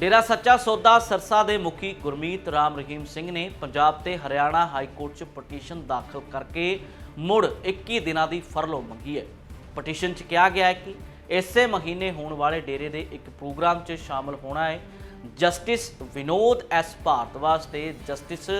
ਡੇਰਾ ਸੱਚਾ ਸੌਦਾ ਸਰਸਾ ਦੇ ਮੁਖੀ ਗੁਰਮੀਤ ਰਾਮ ਰਹੀਮ ਸਿੰਘ ਨੇ ਪੰਜਾਬ ਤੇ ਹਰਿਆਣਾ ਹਾਈ ਕੋਰਟ 'ਚ ਪਟੀਸ਼ਨ ਦਾਖਲ ਕਰਕੇ ਮੁੜ 21 ਦਿਨਾਂ ਦੀ ਫਰਲੋ ਮੰਗੀ ਹੈ। ਪਟੀਸ਼ਨ 'ਚ ਕਿਹਾ ਗਿਆ ਹੈ ਕਿ ਇਸੇ ਮਹੀਨੇ ਹੋਣ ਵਾਲੇ ਡੇਰੇ ਦੇ ਇੱਕ ਪ੍ਰੋਗਰਾਮ 'ਚ ਸ਼ਾਮਲ ਹੋਣਾ ਹੈ। ਜਸਟਿਸ ਵਿਨੋਦ ਐਸ ਭਾਰਤਵਾਜ ਤੇ ਜਸਟਿਸ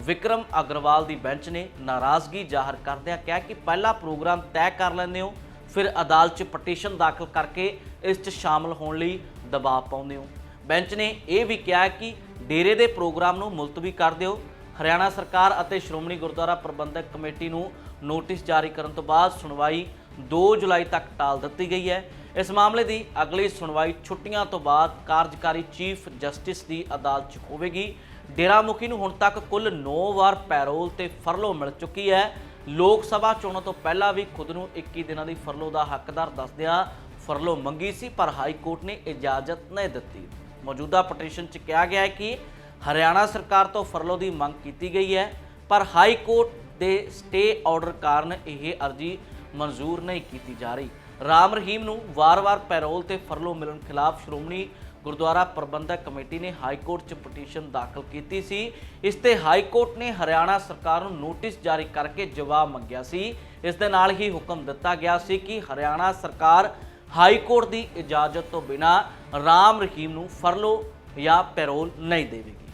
ਵਿਕਰਮ ਅਗਰਵਾਲ ਦੀ ਬੈਂਚ ਨੇ ਨਾਰਾਜ਼ਗੀ ਜ਼ਾਹਰ ਕਰਦਿਆਂ ਕਿਹਾ ਕਿ ਪਹਿਲਾ ਪ੍ਰੋਗਰਾਮ ਤੈਅ ਕਰ ਲੈਂਦੇ ਹੋ, ਫਿਰ ਅਦਾਲਤ 'ਚ ਪਟੀਸ਼ਨ ਦਾਖਲ ਕਰਕੇ ਇਸ 'ਚ ਸ਼ਾਮਲ ਹੋਣ ਲਈ ਦਬਾਅ ਪਾਉਂਦੇ ਹੋ। ਬੈਂਚ ਨੇ ਇਹ ਵੀ ਕਿਹਾ ਕਿ ਡੇਰੇ ਦੇ ਪ੍ਰੋਗਰਾਮ ਨੂੰ ਮੁਲਤਵੀ ਕਰ ਦਿਓ। ਹਰਿਆਣਾ ਸਰਕਾਰ ਅਤੇ ਸ਼੍ਰੋਮਣੀ ਗੁਰਦੁਆਰਾ ਪ੍ਰਬੰਧਕ ਕਮੇਟੀ ਨੂੰ ਨੋਟਿਸ ਜਾਰੀ ਕਰਨ ਤੋਂ ਬਾਅਦ ਸੁਣਵਾਈ 2 ਜੁਲਾਈ ਤੱਕ ਟਾਲ ਦਿੱਤੀ ਗਈ ਹੈ। ਇਸ ਮਾਮਲੇ ਦੀ ਅਗਲੀ ਸੁਣਵਾਈ ਛੁੱਟੀਆਂ ਤੋਂ ਬਾਅਦ ਕਾਰਜਕਾਰੀ ਚੀਫ ਜਸਟਿਸ ਦੀ ਅਦਾਲਤ 'ਚ ਹੋਵੇਗੀ। ਡੇਰਾ ਮੁਖੀ ਨੂੰ ਹੁਣ ਤੱਕ ਕੁੱਲ 9 ਵਾਰ ਪੈਰੋਲ ਤੇ ਫਰਲੋ ਮਿਲ ਚੁੱਕੀ ਹੈ। ਲੋਕ ਸਭਾ ਚੋਣਾਂ ਤੋਂ ਪਹਿਲਾਂ ਵੀ ਖੁਦ ਨੂੰ 21 ਦਿਨਾਂ ਦੀ ਫਰਲੋ ਦਾ ਹੱਕਦਾਰ ਦੱਸਦਿਆਂ ਫਰਲੋ ਮੰਗੀ ਸੀ, ਪਰ ਹਾਈ ਕੋਰਟ ਨੇ ਇਜਾਜ਼ਤ ਨਹੀਂ ਦਿੱਤੀ। ਮੌਜੂਦਾ ਪਟੀਸ਼ਨ 'ਚ ਕਿਹਾ ਗਿਆ ਹੈ ਕਿ ਹਰਿਆਣਾ ਸਰਕਾਰ ਤੋਂ ਫਰਲੋ ਦੀ ਮੰਗ ਕੀਤੀ ਗਈ ਹੈ, ਪਰ ਹਾਈ ਕੋਰਟ ਦੇ ਸਟੇ ਆਰਡਰ ਕਾਰਨ ਇਹ ਅਰਜ਼ੀ ਮਨਜ਼ੂਰ ਨਹੀਂ ਕੀਤੀ ਜਾ ਰਹੀ। ਰਾਮ ਰਹੀਮ ਨੂੰ ਵਾਰ-ਵਾਰ ਪੈਰੋਲ ਤੇ ਫਰਲੋ ਮਿਲਣ ਖਿਲਾਫ ਸ਼੍ਰੋਮਣੀ ਗੁਰਦੁਆਰਾ ਪ੍ਰਬੰਧਕ ਕਮੇਟੀ ਨੇ ਹਾਈ ਕੋਰਟ 'ਚ ਪਟੀਸ਼ਨ ਦਾਖਲ ਕੀਤੀ ਸੀ। ਇਸ ਤੇ ਹਾਈ ਕੋਰਟ ਨੇ ਹਰਿਆਣਾ ਸਰਕਾਰ ਨੂੰ ਨੋਟਿਸ ਜਾਰੀ ਕਰਕੇ ਜਵਾਬ ਮੰਗਿਆ ਸੀ। ਇਸ ਦੇ ਨਾਲ ਹੀ ਹੁਕਮ ਦਿੱਤਾ ਗਿਆ ਸੀ ਕਿ ਹਰਿਆਣਾ ਸਰਕਾਰ ਹਾਈ ਕੋਰਟ ਦੀ ਇਜਾਜ਼ਤ ਤੋਂ ਬਿਨਾ ਰਾਮ ਰਹੀਮ ਨੂੰ ਫਰਲੋ ਜਾਂ ਪੈਰੋਲ ਨਹੀਂ ਦੇਵੇਗੀ।